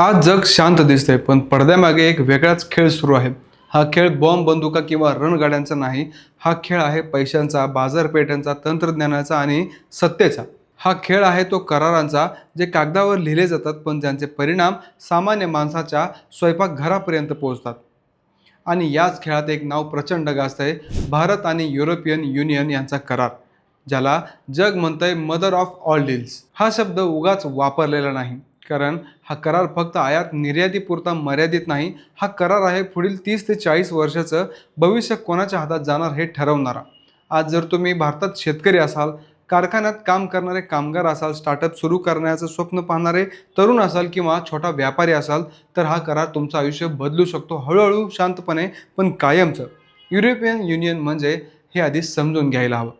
आज जग शांत दिसतंय पण पडद्यामागे एक वेगळाच खेळ सुरू आहे. हा खेळ बॉम्ब बंदुका किंवा रणगाड्यांचा नाही हा खेळ आहे पैशांचा बाजारपेठांचा तंत्रज्ञानाचा आणि सत्तेचा. हा खेळ आहे तो करारांचा जे कागदावर लिहिले जातात पण ज्यांचे परिणाम सामान्य माणसाच्या स्वयंपाकघरापर्यंत पोहोचतात. आणि याच खेळात एक नाव प्रचंड गाजतंय आहे भारत आणि युरोपियन युनियन यांचा करार ज्याला जग म्हणतंय मदर ऑफ ऑल डील्स. हा शब्द उगाच वापरलेला नाही. कारण हा करार फक्त आयात निर्यातीपुरता मर्यादित नाही हा करार आहे पुढील तीस ते चाळीस वर्षाचं भविष्य कोणाच्या हातात जाणार हे ठरवणारा. आज जर तुम्ही भारतात शेतकरी असाल कारखान्यात काम करणारे कामगार असाल स्टार्टअप सुरू करण्याचं स्वप्न पाहणारे तरुण असाल किंवा छोटा व्यापारी असाल तर हा करार तुमचं आयुष्य बदलू शकतो हळूहळू शांतपणे पण कायमचं. युरोपियन युनियन म्हणजे हे आधी समजून घ्यायला हवं.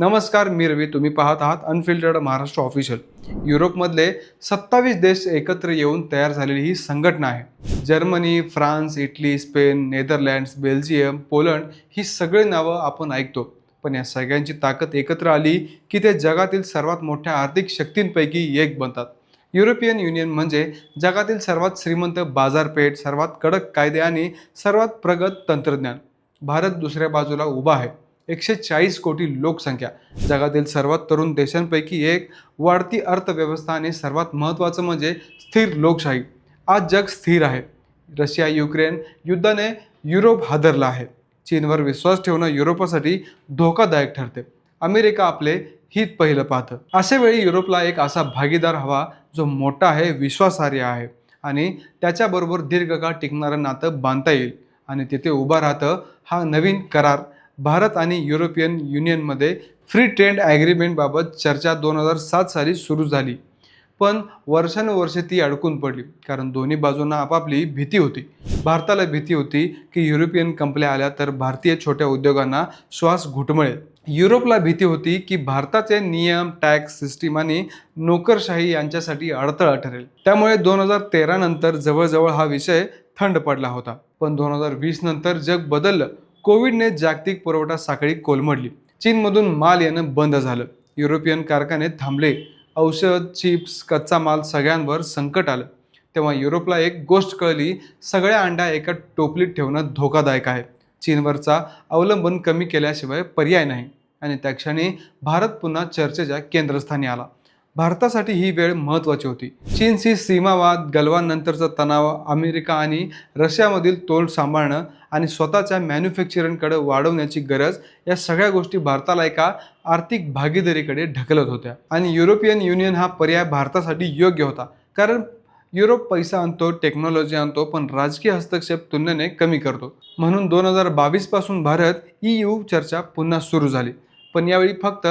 नमस्कार मी रवी. तुम्ही पाहत आहात अनफिल्टर्ड महाराष्ट्र ऑफिशियल युरोपमधले सत्तावीस देश एकत्र येऊन तयार झालेली ही संघटना आहे. Germany France Italy Spain Netherlands Belgium Poland ही सगळी नावं आपण ऐकतो. पण या सगळ्यांची ताकद एकत्र आली की ते जगातील सर्वात मोठ्या आर्थिक शक्तींपैकी एक बनतात. युरोपियन युनियन म्हणजे जगातील सर्वात श्रीमंत बाजारपेठ सर्वात कडक कायदे आणि सर्वात प्रगत तंत्रज्ञान. भारत दुसऱ्या बाजूला उभा आहे. एकशे चाळीस कोटी लोकसंख्या. जगातील सर्वात तरुण देशांपैकी एक. वाढती अर्थव्यवस्था आणि सर्वात महत्त्वाचं म्हणजे स्थिर लोकशाही. आज जग स्थिर आहे. रशिया युक्रेन युद्धाने युरोप हादरला आहे. चीनवर विश्वास ठेवणं युरोपासाठी धोकादायक ठरते. अमेरिका आपले हित पहिलं पाहतं. अशा वेळी युरोपला एक असा भागीदार हवा जो मोठा आहे विश्वासार्ह आहे आणि त्याच्याबरोबर दीर्घकाळ टिकणारं नातं बांधता येईल आणि तिथे उभं राहतं हा नवीन करार. भारत आणि युरोपियन युनियनमध्ये फ्री ट्रेड ॲग्रीमेंटबाबत चर्चा दोन हजार सात साली सुरू झाली. पण वर्षानुवर्षे ती अडकून पडली. कारण दोन्ही बाजूंना आपापली भीती होती. भारताला भीती होती की युरोपियन कंपन्या आल्या तर भारतीय छोट्या उद्योगांना श्वास घुटमळेल. युरोपला भीती होती की भारताचे नियम टॅक्स सिस्टीम आणि नोकरशाही यांच्यासाठी अडथळा ठरेल. त्यामुळे दोन हजार तेरा नंतर जवळजवळ हा विषय थंड पडला होता. पण दोन हजार वीस नंतर जग बदललं. कोविडने जागतिक पुरवठा साखळी कोलमडली. चीनमधून माल येणं बंद झालं. युरोपियन कारखाने थांबले. औषध चिप्स कच्चा माल सगळ्यांवर संकट आलं. तेव्हा युरोपला एक गोष्ट कळली सगळ्या अंड्या एका टोपलीत ठेवणं धोकादायक आहे. चीनवरचा अवलंबन कमी केल्याशिवाय पर्याय नाही. आणि त्या क्षणी भारत पुन्हा चर्चेच्या केंद्रस्थानी आला. भारतासाठी ही वेळ महत्त्वाची होती. चीनशी सीमावाद गलवानंतरचा तणाव अमेरिका आणि रशियामधील तोल सांभाळणं आणि स्वतःच्या मॅन्युफॅक्चरिंगकडे वाढवण्याची गरज या सगळ्या गोष्टी भारताला एका आर्थिक भागीदारीकडे ढकलत होत्या. आणि युरोपियन युनियन हा पर्याय भारतासाठी योग्य होता. कारण युरोप पैसा आणतो टेक्नॉलॉजी आणतो पण राजकीय हस्तक्षेप तुलनेने कमी करतो. म्हणून दोन हजार बावीसपासून भारत ई यू चर्चा पुन्हा सुरू झाली. पण यावेळी फक्त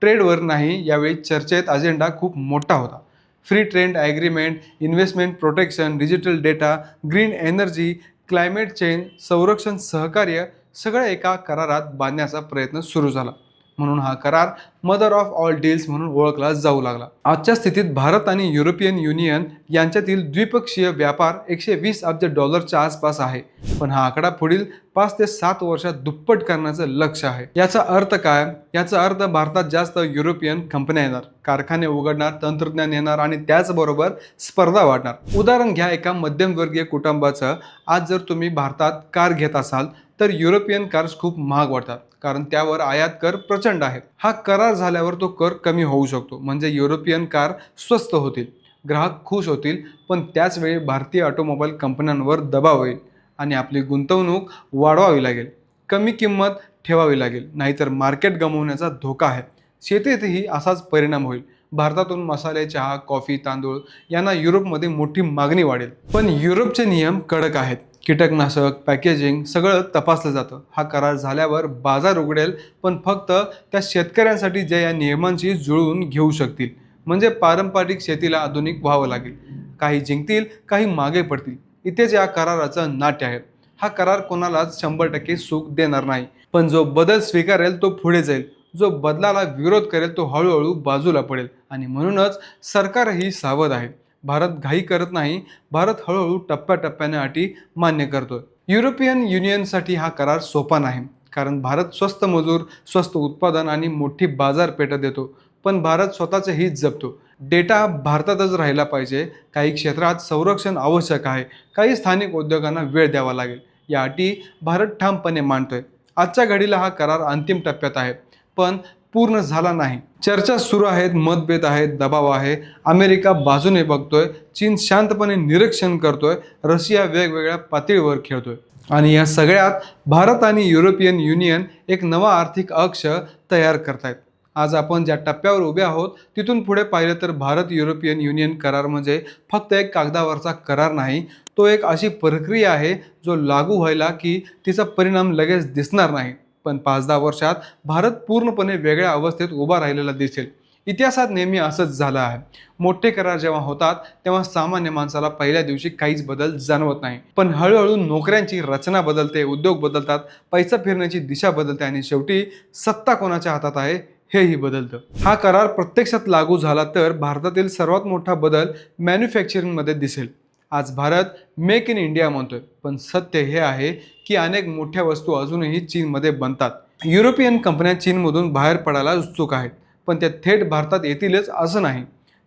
ट्रेडवर नाही यावेळी चर्चेत अजेंडा खूप मोठा होता. Free trade agreement investment protection digital data green energy climate change संरक्षण सहकार्य सगळं एका करारात बांधण्याचा प्रयत्न सुरू झाला. म्हणून हा करार मदर ऑफ ऑल डील्स म्हणून ओळखला जाऊ लागला. आजच्या स्थितीत भारत आणि युरोपियन युनियन यांच्यातील द्विपक्षीय व्यापार एकशे वीस अब्ज डॉलरच्या आसपास आहे. पण हा आकडा पुढील पाच ते सात वर्षात दुप्पट करण्याचं लक्ष आहे. याचा अर्थ काय? याचा अर्थ भारतात जास्त युरोपियन कंपन्या येणार कारखाने उघडणार तंत्रज्ञान येणार आणि त्याचबरोबर स्पर्धा वाढणार. उदाहरण घ्या एका मध्यमवर्गीय कुटुंबाचं. आज जर तुम्ही भारतात कार घेत असाल तर युरोपियन कार्स खूप महाग वाटतात कारण त्यावर आयात कर प्रचंड आहे. हा करार झाल्यावर तो कर कमी होऊ शकतो. म्हणजे युरोपियन कार स्वस्त होतील ग्राहक खुश होतील पण त्याच वेळी भारतीय ऑटोमोबाईल कंपन्यांवर दबाव येईल आणि आपली गुंतवणूक वाढवावी लागेल. कमी किंमत ठेवावी लागेल नाहीतर मार्केट गमावण्याचा धोका आहे. शेतीतही असाच परिणाम होईल. भारतातून मसाले चहा कॉफी तांदूळ यांना युरोपमध्ये मोठी मागणी वाढेल. पण युरोपचे नियम कडक आहेत. कीटकनाशक पॅकेजिंग सगळं तपासलं जातं. हा करार झाल्यावर बाजार उघडेल पण फक्त त्या शेतकऱ्यांसाठी जे या नियमांशी जुळवून घेऊ शकतील. म्हणजे पारंपरिक शेतीला आधुनिक व्हावं लागेल. काही जिंकतील काही मागे पडतील. इथेच या कराराचं नाट्य आहे. हा करार कोणालाच शंभर टक्के सुख देणार नाही. पण जो बदल स्वीकारेल तो पुढे जाईल. जो बदलाला विरोध करेल तो हळूहळू बाजूला पडेल. आणि म्हणूनच सरकारही सावध आहे. भारत घाई करत नाही भारत हळूहळू टप्प्याटप्प्याने अटी मान्य करतो युरोपियन युनियनसाठी हा करार सोपा नाही कारण भारत स्वस्त मजूर स्वस्त उत्पादन आणि मोठी बाजारपेठ देतो पण भारत स्वतःचे हित जपतो. डेटा भारतातच राहिला पाहिजे काही क्षेत्रात संरक्षण आवश्यक आहे काही स्थानिक उद्योगांना वेळ द्यावा लागेल. या अटी भारत ठामपणे मांडतोय. आजच्या घडीला हा करार अंतिम टप्प्यात आहे पण पूर्ण झाला नाही. चर्चा सुरू आहेत मतभेद आहेत दबाव आहे. अमेरिका बाजूने बघतोय चीन शांतपणे निरीक्षण करतोय रशिया वेगवेगळ्या पातळीवर खेळतोय. आणि या सगळ्यात भारत आणि युरोपियन युनियन एक नवा आर्थिक अक्ष तयार करतायत. आज आपण ज्या टप्प्यावर उभे आहोत तिथून पुढे पाहिलं तर भारत युरोपियन युनियन करार म्हणजे फक्त एक कागदावरचा करार नाही तो एक अशी प्रक्रिया आहे जो लागू व्हायला की तिचा परिणाम लगेच दिसणार नाही. पण पाच दहा वर्षात भारत पूर्णपणे वेगळ्या अवस्थेत उभा राहिलेला दिसेल. इतिहासात नेहमी असंच झालं आहे. मोठे करार जेव्हा होतात तेव्हा सामान्य माणसाला पहिल्या दिवशी काहीच बदल जाणवत नाही. पण हळूहळू नोकऱ्यांची रचना बदलते उद्योग बदलतात पैसा फिरण्याची दिशा बदलते आणि शेवटी सत्ता कोणाच्या हातात आहे हेही बदलतं. हा करार प्रत्यक्षात लागू झाला तर भारतातील सर्वात मोठा बदल मॅन्युफॅक्चरिंगमध्ये दिसेल. आज भारत मेक इन इंडिया म्हणतोय. पण सत्य हे आहे की अनेक मोठ्या वस्तू अजूनही चीनमध्ये बनतात. युरोपियन कंपन्या चीनमधून बाहेर पडायला उत्सुक आहेत. पण त्या थेट भारतात येतीलच असं नाही.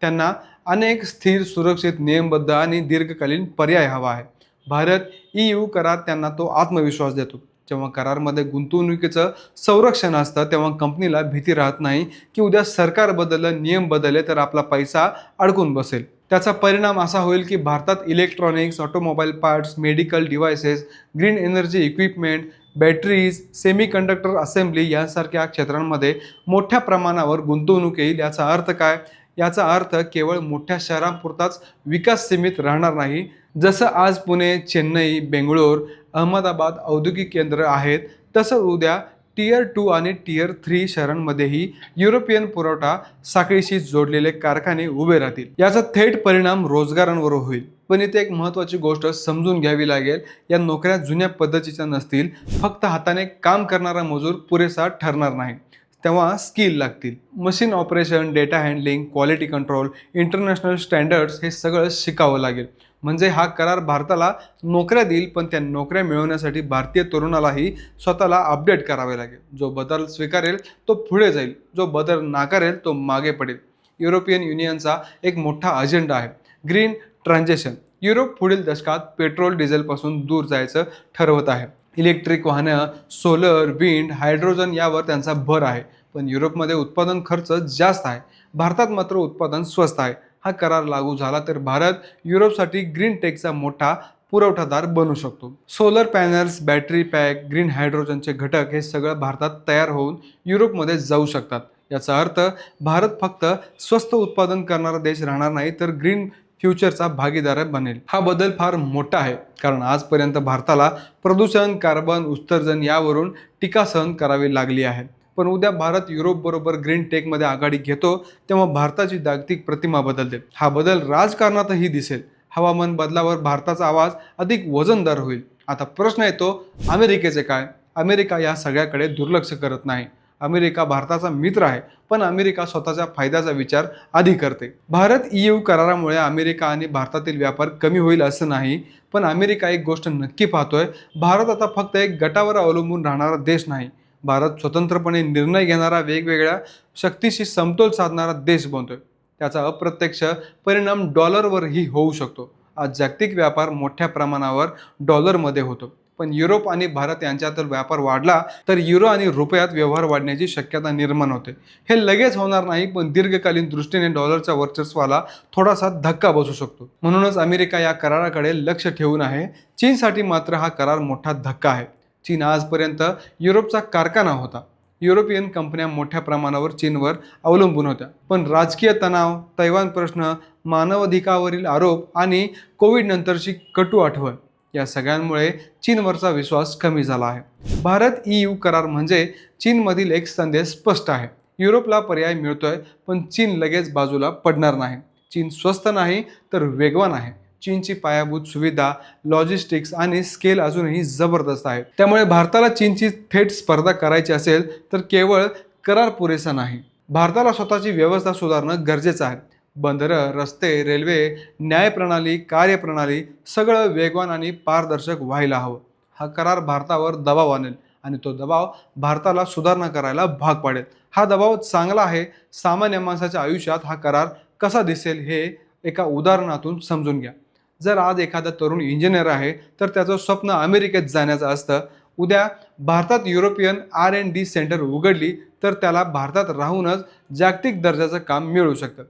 त्यांना अनेक स्थिर सुरक्षित नियमबद्ध आणि दीर्घकालीन पर्याय हवा आहे. भारत ई यू करार त्यांना तो आत्मविश्वास देतो. जेव्हा करारमध्ये गुंतवणुकीचं संरक्षण असतं तेव्हा कंपनीला भीती राहत नाही की उद्या सरकार बदललं नियम बदलले तर आपला पैसा अडकून बसेल. त्याचा परिणाम असा होईल की भारतात electronics automobile parts medical devices green energy equipment batteries semiconductor assembly यासारख्या क्षेत्रांमध्ये मोठ्या प्रमाणावर गुंतवणूक येईल. याचा अर्थ काय? याचा अर्थ केवळ मोठ्या शहरांपुरताच विकास सीमित राहणार नाही. जसं आज पुणे चेन्नई बेंगळूर अहमदाबाद औद्योगिक केंद्र आहेत तसं उद्या टियर टू आणि टियर थ्री शहरांमध्येही युरोपियन पुरवठा साखळीशी जोडलेले कारखाने उभे राहतील. याचा थेट परिणाम रोजगारांवर होईल. पण इथे एक महत्त्वाची गोष्ट समजून घ्यावी लागेल या नोकऱ्या जुन्या पद्धतीच्या नसतील फक्त हाताने काम करणारा मजूर पुरेसा ठरणार नाही. तेव्हा स्किल लागतील. Machine operation data handling quality control international standards हे सगळं शिकावं लागेल. म्हणजे हा करार भारताला नोकऱ्या देईल पण त्या नोकऱ्या मिळवण्यासाठी भारतीय तरुणालाही स्वतःला अपडेट करावे लागेल. जो बदल स्वीकारेल तो पुढे जाईल. जो बदल नाकारेल तो मागे पडेल. युरोपियन युनियनचा एक मोठा अजेंडा आहे. Green transition. युरोप पुढील दशकात पेट्रोल डिझेलपासून दूर जायचं ठरवत आहे. इलेक्ट्रिक वाहनं सोलर विंड हायड्रोजन यावर त्यांचा भर आहे. पण युरोपमध्ये उत्पादन खर्च जास्त आहे. भारतात मात्र उत्पादन स्वस्त आहे. हा करार लागू झाला तर भारत युरोपसाठी ग्रीन टेकचा मोठा पुरवठादार बनू शकतो. Solar panels battery pack green हायड्रोजनचे घटक हे सगळं भारतात तयार होऊन युरोपमध्ये जाऊ शकतात. याचा अर्थ भारत फक्त स्वस्त उत्पादन करणारा देश राहणार नाही तर ग्रीन फ्युचरचा भागीदार बनेल. हा बदल फार मोठा आहे कारण आजपर्यंत भारताला प्रदूषण कार्बन उत्सर्जन यावरून टीका सहन करावी लागली आहे. पण उद्या भारत युरोपबरोबर ग्रीन टेकमध्ये आघाडी घेतो तेव्हा भारताची जागतिक प्रतिमा बदलते. हा बदल राजकारणातही दिसेल. हवामान बदलावर भारताचा आवाज अधिक वजनदार होईल. आता प्रश्न येतो अमेरिकेचे काय? अमेरिका या सगळ्याकडे दुर्लक्ष करत नाही. अमेरिका भारताचा मित्र आहे पण अमेरिका स्वतःच्या फायद्याचा विचार आधी करते. भारत ई करारामुळे अमेरिका आणि भारतातील व्यापार कमी होईल असं नाही पण अमेरिका एक गोष्ट नक्की पाहतोय भारत आता फक्त एक गटावर अवलंबून राहणारा देश नाही. भारत स्वतंत्रपणे निर्णय घेणारा वेगवेगळ्या शक्तीशी समतोल साधणारा देश बनतोय. त्याचा अप्रत्यक्ष परिणाम डॉलरवरही होऊ शकतो. आज जागतिक व्यापार मोठ्या प्रमाणावर डॉलरमध्ये होतो. पण युरोप आणि भारत यांच्यातील व्यापार वाढला तर युरो आणि रुपयात व्यवहार वाढण्याची शक्यता निर्माण होते. हे लगेच होणार नाही पण दीर्घकालीन दृष्टीने डॉलरच्या वर्चस्वाला थोडासा धक्का बसू शकतो. म्हणूनच अमेरिका या कराराकडे लक्ष ठेवून आहे. चीनसाठी मात्र हा करार मोठा धक्का आहे. चीन आजपर्यंत युरोपचा कारखाना होता. युरोपियन कंपन्या मोठ्या प्रमाणावर चीनवर अवलंबून होत्या. पण राजकीय तणाव तैवान प्रश्न मानवाधिकारावरील आरोप आणि कोविडनंतरची कटू आठवण या सगळ्यांमुळे चीनवरचा विश्वास कमी झाला आहे. भारत ई यू करार म्हणजे चीनमधील एक संदेश स्पष्ट आहे. युरोपला पर्याय मिळतोय पण चीन लगेच बाजूला पडणार नाही. चीन स्वस्त नाही तर वेगवान आहे. चीनची पायाभूत सुविधा लॉजिस्टिक्स आणि स्केल अजूनही जबरदस्त आहे. त्यामुळे भारताला चीनची थेट स्पर्धा करायची असेल तर केवळ करार पुरेसा नाही. भारताला स्वतःची व्यवस्था सुधारणं गरजेचं आहे. बंदरं रस्ते रेल्वे न्यायप्रणाली कार्यप्रणाली सगळं वेगवान आणि पारदर्शक व्हायला हवं. हा करार भारतावर दबाव आणेल आणि तो दबाव भारताला सुधारणा करायला भाग पाडेल. हा दबाव चांगला आहे सामान्य माणसाच्या आयुष्यात हा करार कसा दिसेल हे एका उदाहरणातून समजून घ्या. जर आज एखादा तरुण इंजिनियर आहे तर त्याचं स्वप्न अमेरिकेत जाण्याचं असतं. उद्या भारतात European R N D centre उघडली तर त्याला भारतात राहूनच जागतिक दर्जाचं काम मिळू शकतं.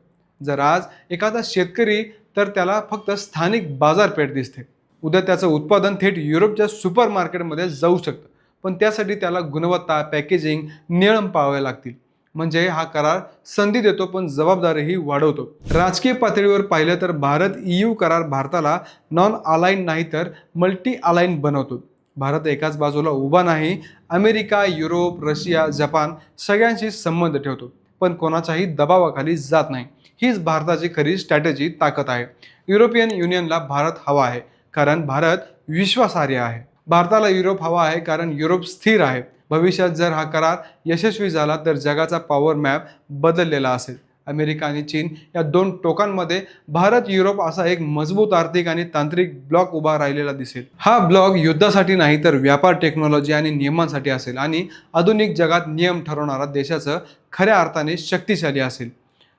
जर आज एखादा शेतकरी तर त्याला फक्त स्थानिक बाजारपेठ दिसते. उद्या त्याचं उत्पादन थेट युरोपच्या सुपर मार्केटमध्ये जाऊ शकतं. पण त्यासाठी त्याला गुणवत्ता पॅकेजिंग नियम पाहावे लागतील. म्हणजे हा करार संधी देतो पण जबाबदारीही वाढवतो. राजकीय पातळीवर पाहिलं तर भारत ईयू करार भारताला नॉन अलाईन नाही तर मल्टी अलाईन बनवतो. भारत एकाच बाजूला उभा नाही. अमेरिका युरोप रशिया जपान सगळ्यांशी संबंध ठेवतो. पण कोणाच्याही दबावाखाली जात नाही. हीच भारताची खरी स्ट्रॅटेजी ताकद आहे. युरोपियन युनियनला भारत हवा आहे कारण भारत विश्वासार्ह आहे. भारताला युरोप हवा आहे कारण युरोप स्थिर आहे. भविष्यात जर हा करार यशस्वी झाला तर जगाचा पॉवर मॅप बदललेला असेल. अमेरिका आणि चीन या दोन टोकांमध्ये भारत युरोप असा एक मजबूत आर्थिक आणि तांत्रिक ब्लॉक उभा राहिलेला दिसेल. हा ब्लॉक युद्धासाठी नाही तर व्यापार टेक्नॉलॉजी आणि नियमांसाठी असेल आणि आधुनिक जगात नियम ठरवणारा देशाचं खऱ्या अर्थाने शक्तिशाली असेल.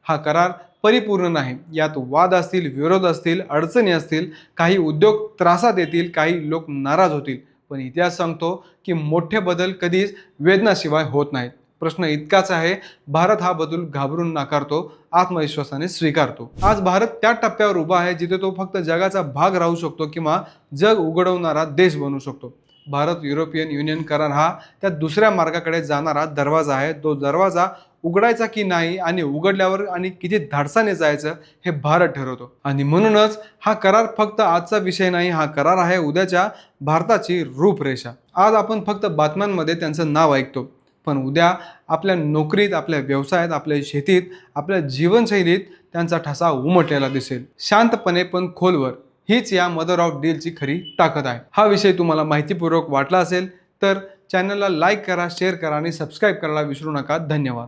हा करार परिपूर्ण नाही. यात वाद असतील विरोध असतील अडचणी असतील काही उद्योग त्रासात येतील काही लोक नाराज होतील. पण इतिहास सांगतो की मोठे बदल कधीच वेदनाशिवाय होत नाहीत. प्रश्न इतकाच आहे भारत हा बदल घाबरून नाकारतो आत्मविश्वासाने स्वीकारतो. आज भारत त्या टप्प्यावर उभा आहे जिथे तो फक्त जगाचा भाग राहू शकतो किंवा जग उघडवणारा देश बनू शकतो. भारत युरोपियन युनियन करार हा त्या दुसऱ्या मार्गाकडे जाणारा दरवाजा आहे. तो दरवाजा उघडायचा की नाही आणि उघडल्यावर आणि किती धाडसाने जायचं हे भारत ठरवतो. आणि म्हणूनच हा करार फक्त आजचा विषय नाही हा करार आहे उद्याच्या भारताची रूपरेषा. आज आपण फक्त बातम्यांमध्ये त्यांचं नाव ऐकतो. पण उद्या आपल्या नोकरीत आपल्या व्यवसायात आपल्या शेतीत आपल्या जीवनशैलीत त्यांचा ठसा उमटलेला दिसेल. शांतपणे पण खोलवर. हीच या मदर ऑफ डीलची खरी ताकद आहे. हा विषय तुम्हाला माहितीपूर्वक वाटला असेल तर चॅनलला लाईक करा शेअर करा आणि सबस्क्राईब करायला विसरू नका. धन्यवाद.